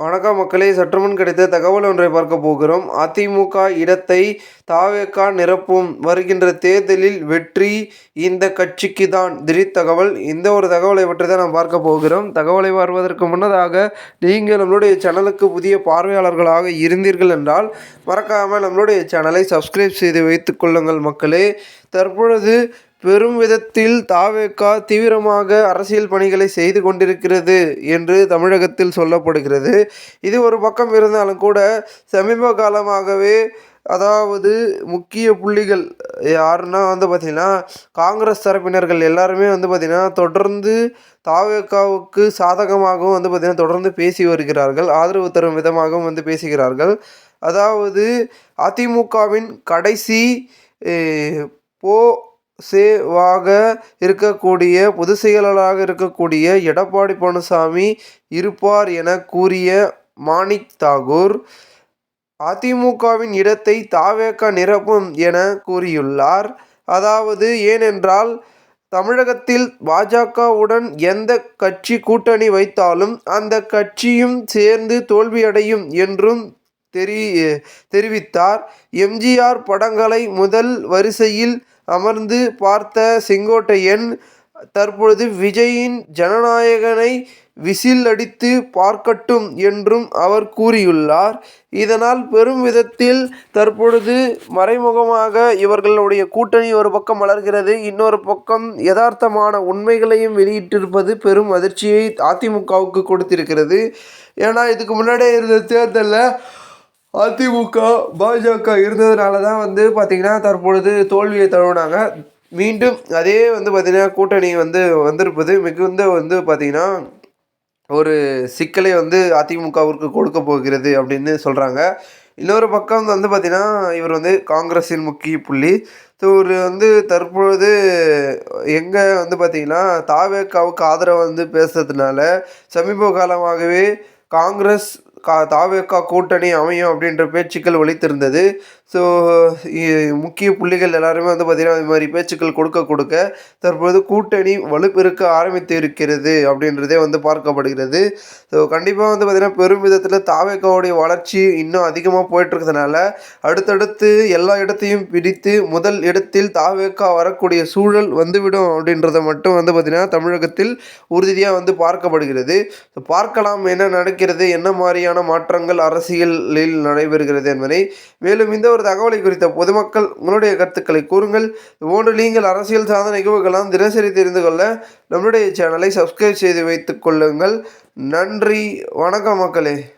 வணக்கம் மக்களே சற்றுமுன் கிடைத்த தகவல் ஒன்றை பார்க்க போகிறோம். அதிமுக இடத்தை தாவேகா நிரப்பும் வருகின்ற தேர்தலில் வெற்றி இந்த கட்சிக்கு தான் திடீர் தகவல் இந்த ஒரு தகவலை பற்றி தான் நாம் பார்க்க போகிறோம். தகவலை வருவதற்கு முன்னதாக நீங்கள் நம்மளுடைய சேனலுக்கு புதிய பார்வையாளர்களாக இருந்தீர்கள் என்றால் மறக்காமல் நம்மளுடைய சேனலை சப்ஸ்கிரைப் செய்து வைத்துக் கொள்ளுங்கள் மக்களே. தற்பொழுது பெரும் விதத்தில் தாவேகா தீவிரமாக அரசியல் பணிகளை செய்து கொண்டிருக்கிறது என்று தமிழகத்தில் சொல்லப்படுகிறது. இது ஒரு பக்கம் இருந்தாலும் கூட சமீப காலமாகவே அதாவது முக்கிய புள்ளிகள் யாருன்னா வந்து பார்த்திங்கன்னா காங்கிரஸ் தரப்பினர்கள் எல்லாருமே வந்து பார்த்திங்கன்னா தொடர்ந்து தாவேக்காவுக்கு சாதகமாகவும் வந்து பார்த்திங்கன்னா தொடர்ந்து பேசி வருகிறார்கள். ஆதரவு தரும் விதமாகவும் வந்து பேசுகிறார்கள். அதாவது அதிமுகவின் கடைசி போ சேவாக இருக்கக்கூடிய பொதுச் செயலாளராக இருக்கக்கூடிய எடப்பாடி பழனிசாமி இருப்பார் என கூறிய மாணிக் தாகூர் அதிமுகவின் இடத்தை தாவேக்க நிரப்பும் என கூறியுள்ளார். அதாவது ஏனென்றால் தமிழகத்தில் பாஜகவுடன் எந்த கட்சி கூட்டணி வைத்தாலும் அந்த கட்சியும் சேர்ந்து தோல்வியடையும் என்றும் தெரி தெரிவித்தார். எம்ஜிஆர் படங்களை முதல் வரிசையில் அமர்ந்து பார்த்த செங்கோட்டையன் தற்பொழுது விஜயின் ஜனநாயகனை விசில் அடித்து பார்க்கட்டும் என்றும் அவர் கூறியுள்ளார். இதனால் பெரும் விதத்தில் தற்பொழுது மறைமுகமாக இவர்களுடைய கூட்டணி ஒரு பக்கம் வளர்கிறது இன்னொரு பக்கம் யதார்த்தமான உண்மைகளையும் வெளியிட்டிருப்பது பெரும் அதிர்ச்சியை அதிமுகவுக்கு கொடுத்திருக்கிறது. ஏன்னா இதுக்கு முன்னாடியே இருந்த தேர்தலில் அதிமுக பாஜக இருந்ததுனால தான் வந்து பார்த்திங்கன்னா தற்பொழுது தோல்வியை தழுவினாங்க. மீண்டும் அதே வந்து பார்த்திங்கன்னா கூட்டணி வந்து வந்திருப்பது. மிகுந்த வந்து பார்த்திங்கன்னா ஒரு சிக்கலை வந்து அதிமுகவிற்கு கொடுக்க போகிறது அப்படின்னு சொல்கிறாங்க இன்னொரு பக்கம் வந்து பார்த்திங்கன்னா இவர் வந்து காங்கிரஸின் முக்கிய புள்ளி. ஸோ இவர் வந்து தற்பொழுது எங்கே வந்து பார்த்திங்கன்னா தாவேக்காவுக்கு ஆதரவு வந்து பேசுறதுனால சமீப காலமாகவே காங்கிரஸ் கா தாவேக்கா கூட்டணி அமையும் அப்படின்ற பேச்சுக்கள் ஒழித்திருந்தது ஸோ முக்கிய புள்ளிகள் எல்லாருமே வந்து பார்த்திங்கன்னா இது மாதிரி பேச்சுக்கள் கொடுக்க கொடுக்க தற்போது கூட்டணி வலுப்பெருக்க ஆரம்பித்து இருக்கிறது அப்படின்றதே வந்து பார்க்கப்படுகிறது. ஸோ கண்டிப்பாக வந்து பார்த்திங்கன்னா பெரும் விதத்தில் தாவேக்காவுடைய வளர்ச்சி இன்னும் அதிகமாக போயிட்டுருக்கிறதுனால அடுத்தடுத்து எல்லா இடத்தையும் பிடித்து முதல் இடத்தில் தாவேக்கா வரக்கூடிய சூழல் வந்துவிடும் அப்படின்றத மட்டும் வந்து பார்த்திங்கன்னா தமிழகத்தில் உறுதியாக வந்து பார்க்கப்படுகிறது. பார்க்கலாம் என்ன நடக்கிறது என்ன மாதிரியான மாற்றங்கள் அரசியலில் நடைபெறுகிறது என்பதை மேலும் இந்த ஒரு தகவலை குறித்த பொதுமக்கள் உங்களுடைய கருத்துக்களை கூறுங்கள். இதுபோன்று நீங்கள் அரசியல் சார்ந்த நிகழ்வுகளாம் தினசரி தெரிந்து கொள்ள நம்முடைய சேனலை சப்ஸ்கிரைப் செய்து வைத்துக் கொள்ளுங்கள். நன்றி. வணக்கம் மக்களே.